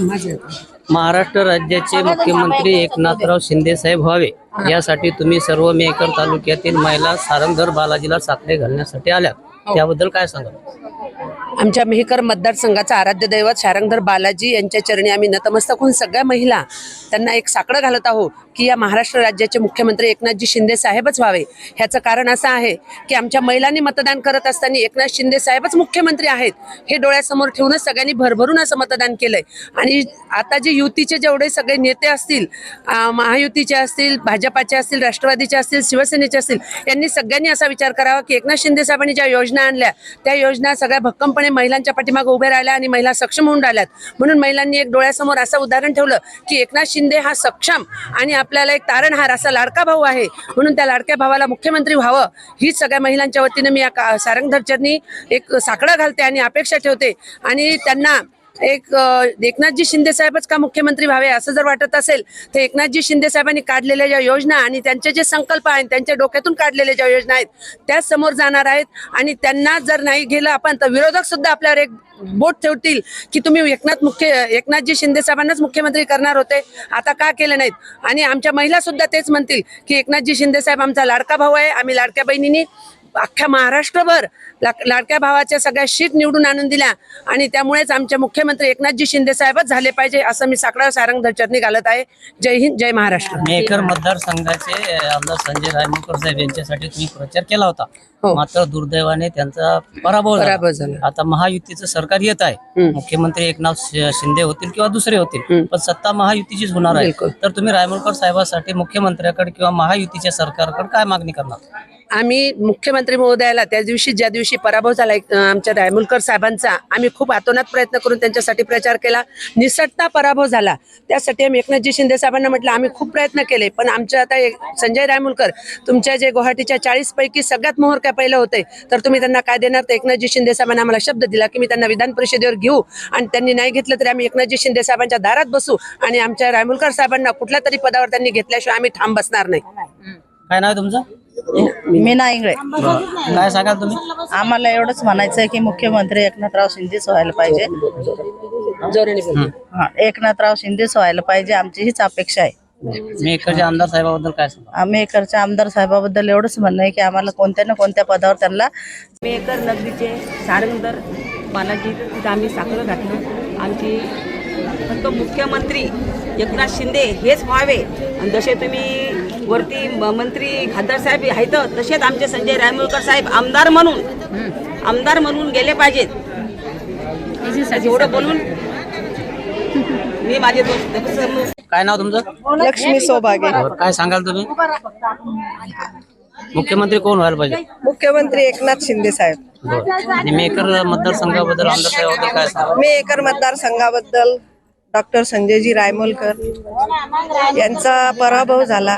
महाराष्ट्र राज्याचे मुख्यमंत्री एकनाथराव शिंदे साहेब व्हावे यासाठी तुम्ही सर्व मेकर तालुक्यातील महिला सारंगधर बालाजीला साखरे घालण्यासाठी आल्या त्याबद्दल काय सांगा आमच्या मेहकर मतदारसंघाचा आराध्य दैवत शारंगधर बालाजी यांच्या चरणी आम्ही नतमस्तक होऊन सगळ्या महिला त्यांना एक साकडं घालत आहोत की या महाराष्ट्र राज्याचे मुख्यमंत्री एकनाथजी शिंदे साहेबच व्हावे. ह्याचं कारण असं आहे की आमच्या महिलांनी मतदान करत असताना एकनाथ शिंदे साहेबच मुख्यमंत्री आहेत. हे डोळ्यासमोर ठेवूनच सगळ्यांनी भरभरून असं मतदान केलंय. आणि आता जे युतीचे जेवढे सगळे नेते असतील महायुतीचे असतील भाजपाचे असतील राष्ट्रवादीचे असतील शिवसेनेचे असतील यांनी सगळ्यांनी असा विचार करावा की एकनाथ शिंदे साहेबांनी ज्या योजना आणल्या त्या योजना सगळ्या भक्कमपणे महिलांच्या पाठीमागे उभ्या राहिल्या आणि महिला सक्षम होऊन राहिल्यात. म्हणून महिलांनी एक डोळ्यासमोर असं उदाहरण ठेवलं की एकनाथ शिंदे हा सक्षम आणि आपल्याला एक तारणहार असा लाडका भाऊ आहे. म्हणून त्या लाडक्या भावाला मुख्यमंत्री व्हावं. हीच सगळ्या महिलांच्या वतीनं मी या का- सारंगधरचरणी एक साकडा घालते आणि अपेक्षा ठेवते. आणि त्यांना एक एकनाथजी शिंदे साहेबच का मुख्यमंत्री व्हावे असं जर वाटत असेल तर एकनाथजी शिंदे साहेबांनी काढलेल्या ज्या योजना आणि त्यांचे जे संकल्प आहेत त्यांच्या डोक्यातून काढलेल्या ज्या योजना आहेत त्याच समोर जाणार आहेत. आणि त्यांना जर नाही गेलं आपण तर विरोधक सुद्धा आपल्यावर एक बोट ठेवतील की तुम्ही एकनाथ मुख्य एकनाथजी शिंदे साहेबांनाच मुख्यमंत्री करणार होते. आता का केलं नाहीत? आणि आमच्या महिला सुद्धा तेच म्हणतील की एकनाथजी शिंदे साहेब आमचा लाडका भाऊ आहे आम्ही लाडक्या बहिणींनी अख्ख्या महाराष्ट्रभर लाडक्या भावाच्या सगळ्या शीट निवडून आणून दिल्या आणि त्यामुळेच आमचे मुख्यमंत्री एकनाथजी शिंदे साहेबच झाले पाहिजे असं मी साकडा सारंग चरणी घालत आहे जय हिंद जय महाराष्ट्र मेकर मतदारसंघाचे आमदार संजय रायमुकर साहेब यांच्यासाठी तुम्ही प्रचार केला होता हो. मात्र दुर्दैवाने त्यांचा पराभव झाला. आता महायुतीचं सरकार येत आहे. मुख्यमंत्री एकनाथ शिंदे होतील किंवा दुसरे होतील. पण सत्ता महायुतीचीच होणार आहे. तर तुम्ही रायमुलकर साहेबांसाठी मुख्यमंत्र्याकडे किंवा महायुतीच्या सरकारकडे काय मागणी करणार आम्ही मुख्यमंत्री महोदयाला त्या दिवशी ज्या दिवशी पराभव झाला आमच्या रायमुलकर साहेबांचा आम्ही खूप आतोनात प्रयत्न करून त्यांच्यासाठी प्रचार केला. निसटता पराभव झाला. त्यासाठी आम्ही एकनाथजी शिंदे साहेबांना म्हटलं आम्ही खूप प्रयत्न केले पण आमच्या आता एक संजय रायमुलकर तुमच्या जे गुवाहाटीच्या चाळीस पैकी सगळ्यात मोहर काय पहिलं होते तर तुम्ही त्यांना काय देणार? तर एकनाथजी शिंदे साहेबांना आम्हाला शब्द दिला की मी त्यांना विधान परिषदेवर घेऊ आणि त्यांनी नाही घेतलं तरी आम्ही एकनाथजी शिंदे साहेबांच्या दारात बसू आणि आमच्या रायमुलकर साहेबांना कुठल्या तरी पदावर त्यांनी घेतल्याशिवाय आम्ही ठाम बसणार नाही. काय नाव तुमचं? तुमचं मीना इंगळे काय सांगाल तुम्ही? आम्हाला एवढंच म्हणायचं आहे की मुख्यमंत्री एकनाथराव शिंदेच व्हायला पाहिजे. हा, एकनाथराव शिंदेच व्हायला पाहिजे आमची हीच अपेक्षा आहे. मेकरच्या आमदार साहेबाबद्दल काय आम्ही इकडच्या आमदार साहेबाबद्दल एवढंच म्हणणं आहे की आम्हाला कोणत्या ना कोणत्या पदावर त्यांना मेकर नगरीचे सारंगधर बालाजी तिथं आम्ही साखर घातलं. आमची फक्त मुख्यमंत्री एकनाथ शिंदे हेच व्हावे. आणि जसे तुम्ही वरती मंत्री खासदार साहेब आहेत तसेच आमचे संजय रायमुलकर साहेब आमदार म्हणून आमदार म्हणून गेले पाहिजेत. एवढं बोलून मी माझे दोस्त काय नाव तुमचं? लक्ष्मी सौभाग्य. काय सांगाल तुम्ही? मुख्यमंत्री कोण व्हायला पाहिजे? मुख्यमंत्री एकनाथ शिंदे साहेब. आणि मेकर मतदारसंघाबद्दल आमदार साहेबाबद्दल काय सांगा मी एकर मतदारसंघाबद्दल डॉक्टर संजयजी रायमोलकर यांचा पराभव झाला.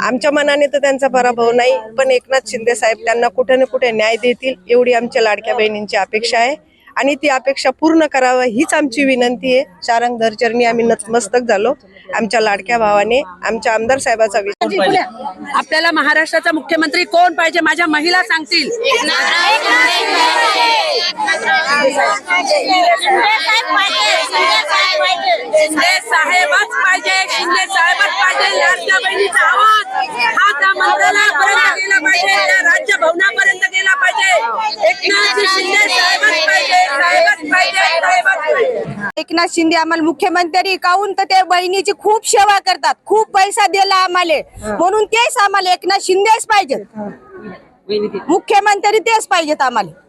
आमच्या मनाने तर त्यांचा पराभव नाही पण एकनाथ शिंदे साहेब त्यांना कुठे ना कुठे न्याय देतील एवढी आमच्या लाडक्या बहिणींची अपेक्षा आहे. आणि ती अपेक्षा पूर्ण करावं हीच आमची विनंती आहे शारंग धरचरणी आम्ही नतमस्तक झालो आमच्या लाडक्या भावाने आमच्या आमदार साहेबाचा विचार आपल्याला महाराष्ट्राचा मुख्यमंत्री कोण पाहिजे माझ्या महिला सांगतील शिंदे साहेबच पाहिजे शिंदे साहेबच पाहिजे लाडक्या बहिणीचा आवाज हा त्या मंत्रालयापर्यंत गेला पाहिजे त्या राज्य भवनापर्यंत गेला पाहिजे एकनाथजी शिंदे साहेबच पाहिजे साहेबच पाहिजे साहेबच पाहिजे एकनाथ शिंदे आम्हाला मुख्यमंत्री काहून तर ते बहिणीची खूप सेवा करतात. खूप पैसा दिला आम्हाला. म्हणून तेच आम्हाला एकनाथ शिंदेच पाहिजेत. मुख्यमंत्री तेच पाहिजेत आम्हाला.